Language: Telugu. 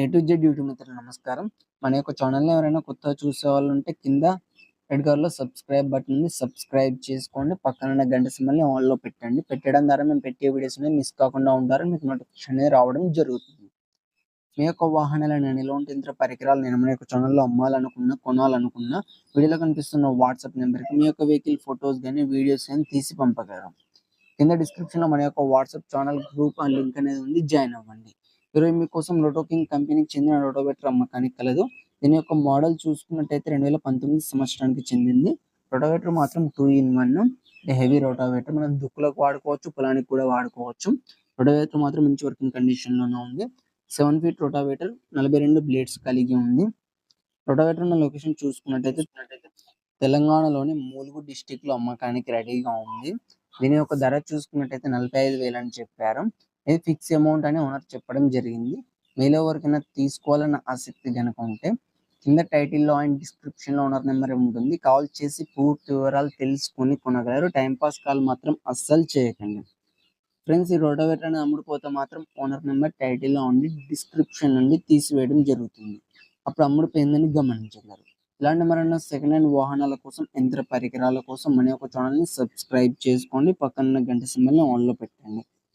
ఏ టు జెడ్ యూట్యూబ్ మిత్రులు నమస్కారం. మన యొక్క ఛానల్ని ఎవరైనా కొత్తగా చూసే వాళ్ళు ఉంటే కింద రెడ్ కలర్లో సబ్స్క్రైబ్ బటన్ ఉంది సబ్స్క్రైబ్ చేసుకోండి. పక్కన ఉన్న గంట సింబల్ని ఆన్లో పెట్టండి. పెట్టడం ద్వారా మేము పెట్టే వీడియోస్ అనేది మిస్ కాకుండా ఉంటారు మీకు నోటిఫికేషన్ అనేది రావడం జరుగుతుంది. మీ యొక్క వాహనాలను నిలవంటి యంత్ర పరికరాలు నేను మన యొక్క ఛానల్లో అమ్మాలనుకున్నా కొనాలనుకున్నా వీడియోలో కనిపిస్తున్న వాట్సాప్ నెంబర్కి మీ యొక్క వెహికల్ ఫొటోస్ కానీ వీడియోస్ కానీ తీసి పంపగలరు. కింద డిస్క్రిప్షన్లో మన యొక్క WhatsApp channel group and link అనేది ఉంది జాయిన్ అవ్వండి. ఇరవై మీకోసం రోటో కంపెనీకి చెందిన రోటోవేటర్ అమ్మకానికి కలదు. దీని యొక్క మోడల్ చూసుకున్నట్టయితే రెండు వేల పంతొమ్మిది సంవత్సరానికి చెందింది. రోటోవేటర్ మాత్రం two in one heavy rotavator మనం దుక్కులకు వాడుకోవచ్చు పొలానికి కూడా వాడుకోవచ్చు. రోటోవేటర్ మాత్రం మంచి వర్కింగ్ కండిషన్లోనే ఉంది. సెవెన్ ఫీట్ రోటావేటర్ నలభై రెండు బ్లేడ్స్ కలిగి ఉంది. రోటావేటర్ ఉన్న లొకేషన్ చూసుకున్నట్టయితే తెలంగాణలోని మూలుగు డిస్టిక్లో అమ్మకానికి రెడీగా ఉంది. దీని యొక్క ధర చూసుకున్నట్టయితే నలభై ఐదు వేలు అని చెప్పారు. ఇది ఫిక్స్ అమౌంట్ అని ఓనర్ చెప్పడం జరిగింది. మీలో ఎవరికైనా తీసుకోవాలన్న ఆసక్తి కనుక ఉంటే కింద టైటిల్లో అండ్ డిస్క్రిప్షన్లో ఓనర్ నెంబర్ ఉంటుంది. కాల్ చేసి పూర్తి వివరాలు తెలుసుకొని కొనగలరు. టైం పాస్ కాల్ మాత్రం అస్సలు చేయకండి. ఫ్రెండ్స్ ఈ రోటోవేటర్ అనేది అమ్ముడుపోతే మాత్రం ఓనర్ నెంబర్ టైటిల్లో ఉండి డిస్క్రిప్షన్ నుండి తీసివేయడం జరుగుతుంది. అప్పుడు అమ్ముడుపోయిందని గమనించగలరు. ఇలాంటి మరన్న సెకండ్ హ్యాండ్ వాహనాల కోసం యంత్ర పరికరాల కోసం మన యొక్క ఛానల్ని సబ్స్క్రైబ్ చేసుకోండి. పక్కన గంట సింబల్ని ఆన్లో పెట్టండి.